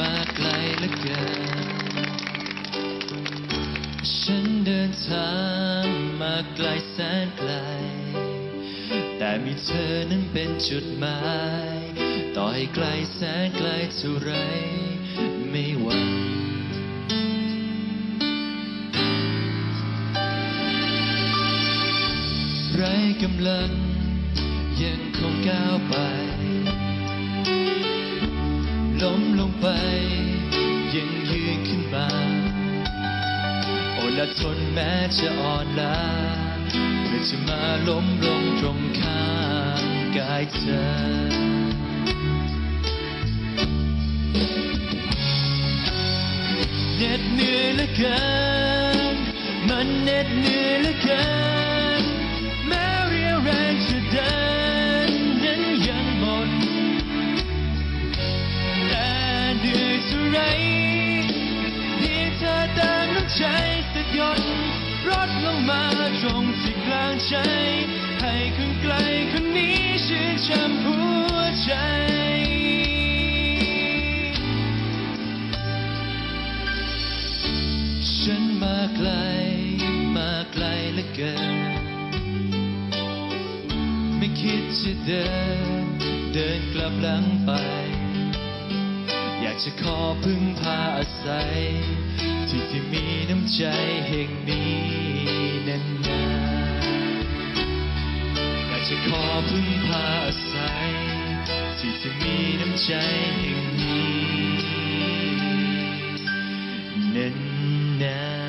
มาไกลเหลือเกิน ฉันเดินทางมาไกลแสนไกล แต่มีเธอนั้นเป็นจุดหมาย ต่อให้ไกลแสนไกลเท่าไรไม่หวั่นไรกำลังยังคงก้าวไป ไป ยังยืนขึ้นมา โอละทนแม้จะอ่อนล้าเพื่อจะมาล้มลงตรงข้างกายเธอเหน็ดเหนื่อยเหลือเกิน มันเหน็ดเหนื่อยเหลือเกิน ใจสักหยดรดลงมาตรงที่กลางใจ ให้คนไกลคนนี้ชื่นช่ำหัวใจฉันมาไกล มาไกลเหลือเกิน ไม่คิดจะเดิน เดินกลับหลังไป อยากจะขอพึ่งพาอาศัย ที่จะมีน้ำใจแห่งนี้นานๆอยากจะขอพึ่งพาอาศัยที่จะมีน้ำใจแห่งนี้นานๆ